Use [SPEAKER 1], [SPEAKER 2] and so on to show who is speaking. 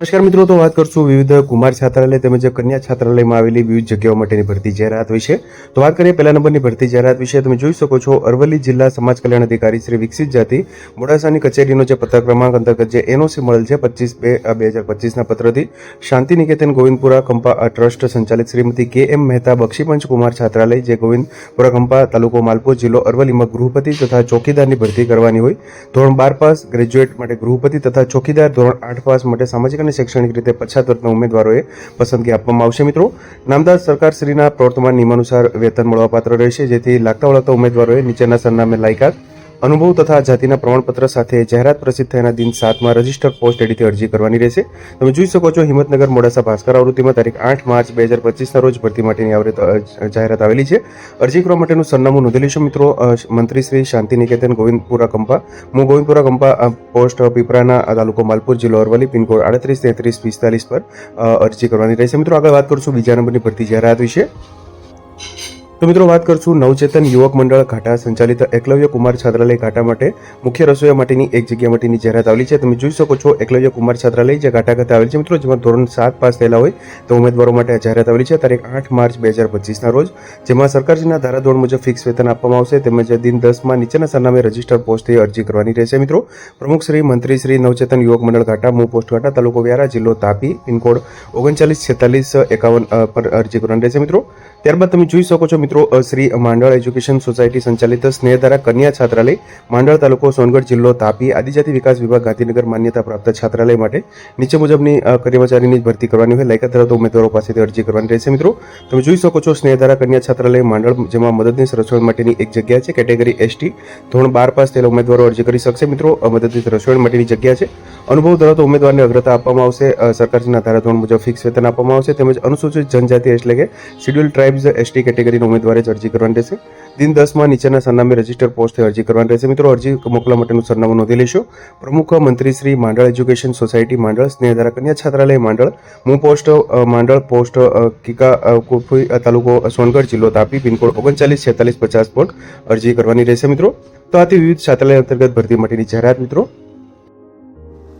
[SPEAKER 1] નમસ્કાર મિત્રો, તો વાત કરશું વિવિધ કુમાર છાત્રાલય તેમજ કન્યા છાત્રાલયમાં આવેલી વિવિધ જગ્યાઓ માટેની ભરતી જાહેરાત વિશે. તો વાત કરીએ પહેલા નંબરની ભરતી જાહેરાત વિશે. તમે જોઈ શકો છો, અરવલ્લી જિલ્લા સમાજ કલ્યાણ અધિકારી શ્રી વિકસિત જાતિ મોડાસાની કચેરીનો જે પત્ર ક્રમાંક અંતર્ગત જે એનઓસી મળેલ છે, પચીસ બે બે હજાર પચીસના પત્રથી શાંતિ નિકેતન ગોવિંદપુરા કંપા ટ્રસ્ટ સંચાલિત શ્રીમતી કે એમ મહેતા બક્ષીપંચ કુમાર છાત્રાલય, જે ગોવિંદપુરા કંપા તાલુકો માલપુર જિલ્લો અરવલ્લીમાં ગૃહપતિ તથા ચોકીદારની ભરતી કરવાની હોય. ધોરણ બાર પાસ, ગ્રેજ્યુએટ માટે ગૃહપતિ તથા ચોકીદાર ધોરણ આઠ પાસ માટે સામાજિક અને શૈક્ષણિક રીતે પછાત વર્ગના ઉમેદવારોએ પસંદગી આપવામાં આવશે. મિત્રો નામદાર સરકારશ્રીના પ્રવર્તમાન નિયમાનુસાર વેતન મળવાપાત્ર રહેશે, જેથી લાગતા વળગતા ઉમેદવારોએ નીચેના સરનામે લાયકાત અનુભવ તથા જાતિના પ્રમાણપત્ર સાથે જાહેરાત પ્રસિદ્ધ થયાના દિન સાતમાં રજિસ્ટર પોસ્ટ એડીથી અરજી કરવાની રહેશે. તમે જોઈ શકો છો, હિંમતનગર મોડાસા ભાસ્કર આવૃત્તિમાં તારીખ આઠ માર્ચ બે હજાર પચીસના રોજ ભરતી માટેની આવૃત જાહેરાત આવેલી છે. અરજી કરવા માટેનું સરનામું નોંધેલી છે મિત્રો. મંત્રી શ્રી શાંતિ નિકેતન ગોવિંદપુરા કંપા હું ગોવિંદપુરા કંપા પોસ્ટ પીપરાના તાલુકો માલપુર, જિલ્લો અરવલ્લી, પિનકોડ આડત્રીસ તેત્રીસ પિસ્તાલીસ પર અરજી કરવાની રહેશે. મિત્રો આગળ વાત કરશું બીજા નંબરની ભરતી જાહેરાત વિશે. તો મિત્રો વાત કરશું નવચેતન યુવક મંડળ ઘાટા, સંચાલિત એકલવ્ય કુમાર છાત્રાલય ઘાટા માટે. મુખ્ય રસોઈયા માટેની એક જગ્યા માટેની જાહેરાત આવેલી છે. તમે જોઈ શકો છો એકલવ્ય કુમાર છાત્રાલય જે ઘાટા ખાતે આવેલ છે. મિત્રો, જેમાં ધોરણ સાત પાસ થયેલા હોય તો ઉમેદવારો માટે આ જાહેરાત આવેલી છે. તારીખ આઠ માર્ચ બે હજાર પચીસના રોજ. જેમાં સરકારશ્રીના ધારાધોરણ મુજબ ફિક્સ વેતન આપવામાં આવશે. તેમજ દિન દસમાં નીચેના સરનામે રજિસ્ટર પોસ્ટથી અરજી કરવાની રહેશે. મિત્રો, પ્રમુખ શ્રી, મંત્રી શ્રી નવચેતન યુવક મંડળ ઘાટા, મૂ પોસ્ટ ઘાટા, તાલુકો વ્યારા, જિલ્લો તાપી, પિનકોડ ઓગણચાલીસ છેતાલીસ એકાવન પર અરજી કરવાની રહેશે. મિત્રો, ત્યારબાદ તમે જોઈ શકો છો મિત્રો શ્રી માંડળ એજ્યુકેશન સોસાયટી સંચાલિત સ્નેહધારા કન્યા છાત્રાલય, માંડળ તાલુકો સોનગઢ જિલ્લો તાપી, આદિજાતિ વિકાસ વિભાગ, ગાંધીનગર માન્યતા પ્રાપ્ત છાત્રાલય માટે નીચે મુજબની કર્મચારીની ભરતી કરવાની હોય, લાયકાત ધરાવતા ઉમેદવારો પાસેથી અરજી કરવાની રહેશે. મિત્રો, તમે જોઈ શકો છો, સ્નેહધારા કન્યા છાત્રાલય માંડળ જેમાં મદદની રસોડ માટેની એક જગ્યા છે. કેટેગરી એસટી ધોરણ બાર પાસ થયેલા ઉમેદવારો અરજી કરી શકશે. મિત્રો મદદની રસોડ માટેની જગ્યા છે. અનુભવ ધરાવતા ઉમેદવારને અગ્રતા આપવામાં આવશે સરકારના ધારાધોરણ મુજબ ફિક્સ વેતન આપવામાં આવશે, તેમજ અનુસૂચિત જનજાતિ એટલે કે શેડ્યુલ ટ્રાઇબ્સ એસટી કેટેગરીના ઉમેદવારે જ અરજી કરવાની રહેશે. દિન દસમાં નીચેના સરનામે રજિસ્ટર પોસ્ટથી અરજી કરવાની રહેશે. મિત્રો, અરજી મોકલવા માટેનું સરનામું નોંધી લેશો. પ્રમુખ મંત્રી શ્રી માંડળ એજ્યુકેશન સોસાયટી માંડળ, સ્નેહધારા કન્યા છાત્રાલય માંડળ હું પોસ્ટ માંડળ પોસ્ટ કિકા કુફી તાલુકો સોનગઢ જિલ્લો તાપી, પિનકોડ ઓગણચાલીસ, છેતાલીસ, પચાસ પર અરજી કરવાની રહેશે મિત્રો. તો આથી વિવિધ છાત્રાલય અંતર્ગત ભરતી માટેની જાહેરાત મિત્રો.